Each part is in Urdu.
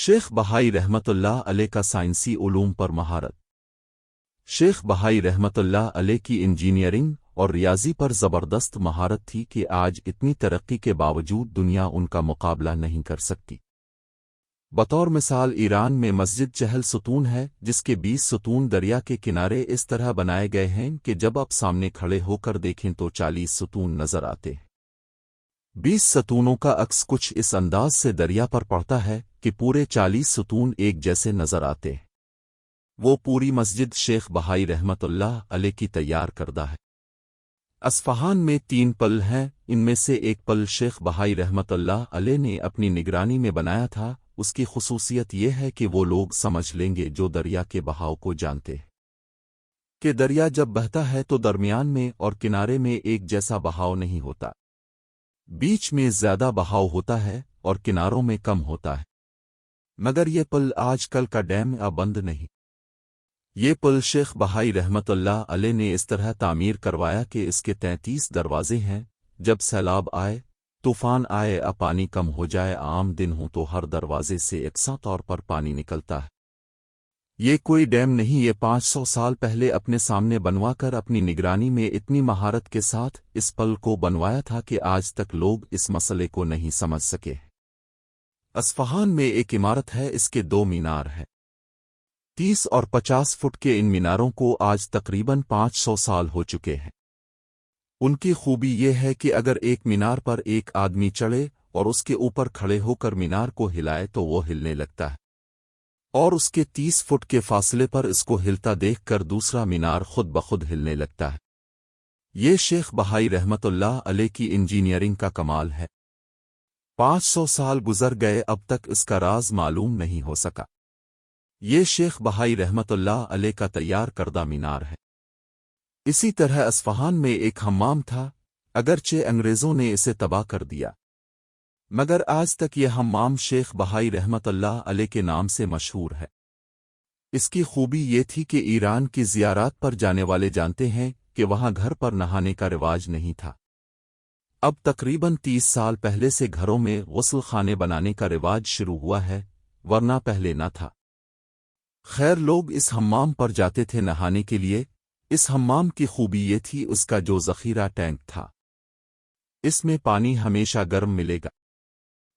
شیخ بہائی رحمت اللہ علیہ کا سائنسی علوم پر مہارت۔ شیخ بہائی رحمت اللہ علیہ کی انجینئرنگ اور ریاضی پر زبردست مہارت تھی کہ آج اتنی ترقی کے باوجود دنیا ان کا مقابلہ نہیں کر سکتی۔ بطور مثال، ایران میں مسجد چہل ستون ہے، جس کے بیس ستون دریا کے کنارے اس طرح بنائے گئے ہیں کہ جب آپ سامنے کھڑے ہو کر دیکھیں تو چالیس ستون نظر آتے ہیں۔ بیس ستونوں کا عکس کچھ اس انداز سے دریا پر پڑتا ہے کہ پورے چالیس ستون ایک جیسے نظر آتے ہیں۔ وہ پوری مسجد شیخ بہائی رحمت اللہ علیہ کی تیار کردہ ہے۔ اسفہان میں تین پل ہیں، ان میں سے ایک پل شیخ بہائی رحمت اللہ علیہ نے اپنی نگرانی میں بنایا تھا۔ اس کی خصوصیت یہ ہے کہ وہ لوگ سمجھ لیں گے جو دریا کے بہاؤ کو جانتے ہیں۔ کہ دریا جب بہتا ہے تو درمیان میں اور کنارے میں ایک جیسا بہاؤ نہیں ہوتا۔ بیچ میں زیادہ بہاؤ ہوتا ہے اور کناروں میں کم ہوتا ہے۔ مگر یہ پل آج کل کا ڈیم اب بند نہیں۔ یہ پل شیخ بہائی رحمت اللہ علیہ نے اس طرح تعمیر کروایا کہ اس کے تینتیس دروازے ہیں۔ جب سیلاب آئے، طوفان آئے ا پانی کم ہو جائے، عام دن ہوں تو ہر دروازے سے یکساں طور پر پانی نکلتا ہے۔ یہ کوئی ڈیم نہیں، یہ پانچ سو سال پہلے اپنے سامنے بنوا کر اپنی نگرانی میں اتنی مہارت کے ساتھ اس پل کو بنوایا تھا کہ آج تک لوگ اس مسئلے کو نہیں سمجھ سکے۔ اسفہان میں ایک عمارت ہے، اس کے دو مینار ہے تیس اور پچاس فٹ کے ان میناروں کو آج تقریباً پانچ سو سال ہو چکے ہیں۔ ان کی خوبی یہ ہے کہ اگر ایک مینار پر ایک آدمی چڑھے اور اس کے اوپر کھڑے ہو کر مینار کو ہلائے تو وہ ہلنے لگتا ہے۔ اور اس کے تیس فٹ کے فاصلے پر اس کو ہلتا دیکھ کر دوسرا مینار خود بخود ہلنے لگتا ہے۔ یہ شیخ بہائی رحمت اللہ علیہ کی انجینئرنگ کا کمال ہے۔ پانچ سو سال گزر گئے، اب تک اس کا راز معلوم نہیں ہو سکا۔ یہ شیخ بہائی رحمت اللہ علیہ کا تیار کردہ مینار ہے۔ اسی طرح اسفہان میں ایک ہمام تھا، اگرچہ انگریزوں نے اسے تباہ کر دیا۔ مگر آج تک یہ ہمام شیخ بہائی رحمت اللہ علیہ کے نام سے مشہور ہے۔ اس کی خوبی یہ تھی کہ ایران کی زیارات پر جانے والے جانتے ہیں کہ وہاں گھر پر نہانے کا رواج نہیں تھا۔ اب تقریباً تیس سال پہلے سے گھروں میں غسل خانے بنانے کا رواج شروع ہوا ہے، ورنہ پہلے نہ تھا۔ خیر، لوگ اس ہمام پر جاتے تھے نہانے کے لیے۔ اس ہمام کی خوبی یہ تھی، اس کا جو ذخیرہ ٹینک تھا۔ اس میں پانی ہمیشہ گرم ملے گا۔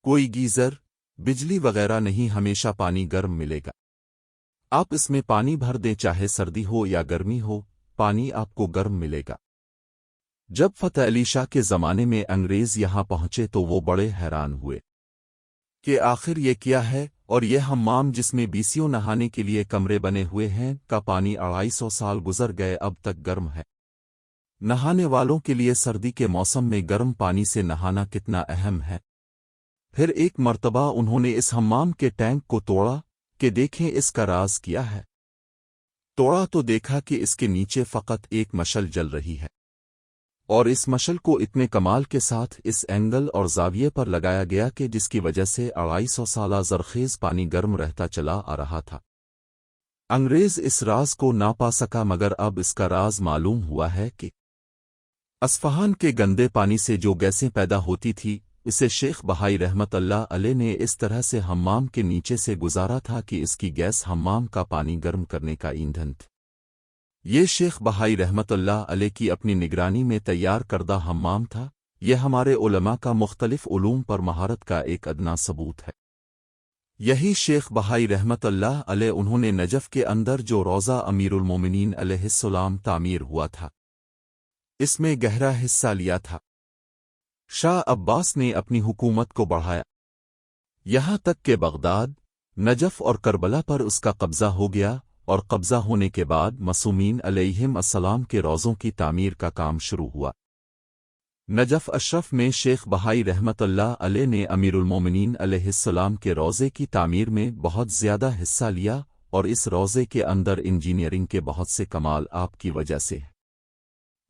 کوئی گیزر، بجلی وغیرہ نہیں ہمیشہ پانی گرم ملے گا۔ آپ اس میں پانی بھر دیں چاہے سردی ہو یا گرمی ہو، پانی آپ کو گرم ملے گا۔ جب فتح علی شاہ کے زمانے میں انگریز یہاں پہنچے تو وہ بڑے حیران ہوئے کہ آخر یہ کیا ہے اور یہ ہمام جس میں بیسیوں نہانے کے لیے کمرے بنے ہوئے ہیں، کا پانی اڑائی سو سال گزر گئے اب تک گرم ہے۔ نہانے والوں کے لیے سردی کے موسم میں گرم پانی سے نہانا کتنا اہم ہے۔ پھر ایک مرتبہ انہوں نے اس ہمام کے ٹینک کو توڑا کہ دیکھیں اس کا راز کیا ہے۔ توڑا تو دیکھا کہ اس کے نیچے فقط ایک مشل جل رہی ہے۔ اور اس مشل کو اتنے کمال کے ساتھ اس اینگل اور زاویے پر لگایا گیا کہ جس کی وجہ سے اڑائی سو سالہ زرخیز پانی گرم رہتا چلا آ رہا تھا۔ انگریز اس راز کو نہ پا سکا مگر اب اس کا راز معلوم ہوا ہے کہ اسفہان کے گندے پانی سے جو گیسیں پیدا ہوتی تھی اسے شیخ بہائی رحمت اللہ علیہ نے اس طرح سے ہمام کے نیچے سے گزارا تھا کہ اس کی گیس ہمام کا پانی گرم کرنے کا ایندھن تھی یہ شیخ بہائی رحمت اللہ علیہ کی اپنی نگرانی میں تیار کردہ ہمام تھا۔ یہ ہمارے علماء کا مختلف علوم پر مہارت کا ایک ادنا ثبوت ہے۔ یہی شیخ بہائی رحمت اللہ علیہ انہوں نے نجف کے اندر جو روزہ امیر المومنین علیہ السلام تعمیر ہوا تھا، اس میں گہرا حصہ لیا تھا۔ شاہ عباس نے اپنی حکومت کو بڑھایا۔ یہاں تک کہ بغداد، نجف اور کربلا پر اس کا قبضہ ہو گیا اور قبضہ ہونے کے بعد مسومین علیہم السلام کے روزوں کی تعمیر کا کام شروع ہوا۔ نجف اشرف میں شیخ بہائی رحمت اللہ علیہ نے امیر المومنین علیہ السلام کے روزے کی تعمیر میں بہت زیادہ حصہ لیا اور اس روزے کے اندر انجینئرنگ کے بہت سے کمال آپ کی وجہ سے۔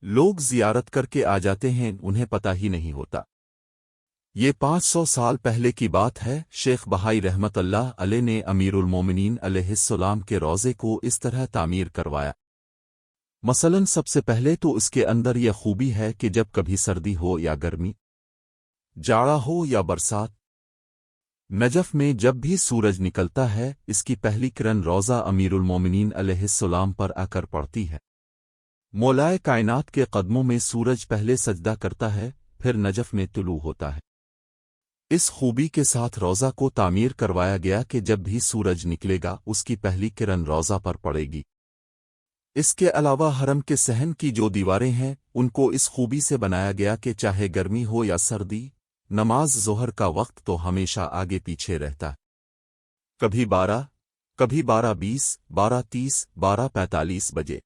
لوگ زیارت کر کے آ جاتے ہیں، انہیں پتہ ہی نہیں ہوتا۔ یہ پانچ سو سال پہلے کی بات ہے، شیخ بہائی رحمت اللہ علیہ نے امیر المومنین علیہ السلام کے روزے کو اس طرح تعمیر کروایا۔ مثلا سب سے پہلے تو اس کے اندر یہ خوبی ہے کہ جب کبھی سردی ہو یا گرمی، جاڑا ہو یا برسات، نجف میں جب بھی سورج نکلتا ہے، اس کی پہلی کرن روزہ امیر المومنین علیہ السلام پر آ کر پڑتی ہے۔ مولائے کائنات کے قدموں میں سورج پہلے سجدہ کرتا ہے، پھر نجف میں طلوع ہوتا ہے۔ اس خوبی کے ساتھ روزہ کو تعمیر کروایا گیا کہ جب بھی سورج نکلے گا، اس کی پہلی کرن روزہ پر پڑے گی۔ اس کے علاوہ حرم کے سہن کی جو دیواریں ہیں، ان کو اس خوبی سے بنایا گیا کہ چاہے گرمی ہو یا سردی، نماز ظہر کا وقت تو ہمیشہ آگے پیچھے رہتا کبھی بارہ کبھی بارہ بیس، بارہ تیس، بارہ پینتالیس بجے۔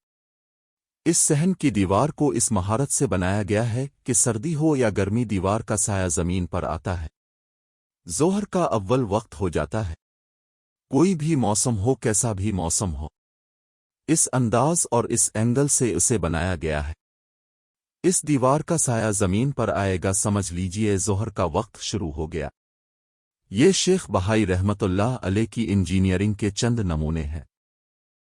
اس سہن کی دیوار کو اس مہارت سے بنایا گیا ہے کہ سردی ہو یا گرمی دیوار کا سایہ زمین پر آتا ہے۔ زہر کا اول وقت ہو جاتا ہے۔ کوئی بھی موسم ہو، کیسا بھی موسم ہو۔ اس انداز اور اس اینگل سے اسے بنایا گیا ہے۔ اس دیوار کا سایہ زمین پر آئے گا، سمجھ لیجیے زہر کا وقت شروع ہو گیا۔ یہ شیخ بہائی رحمت اللہ علیہ کی انجینئرنگ کے چند نمونے ہیں۔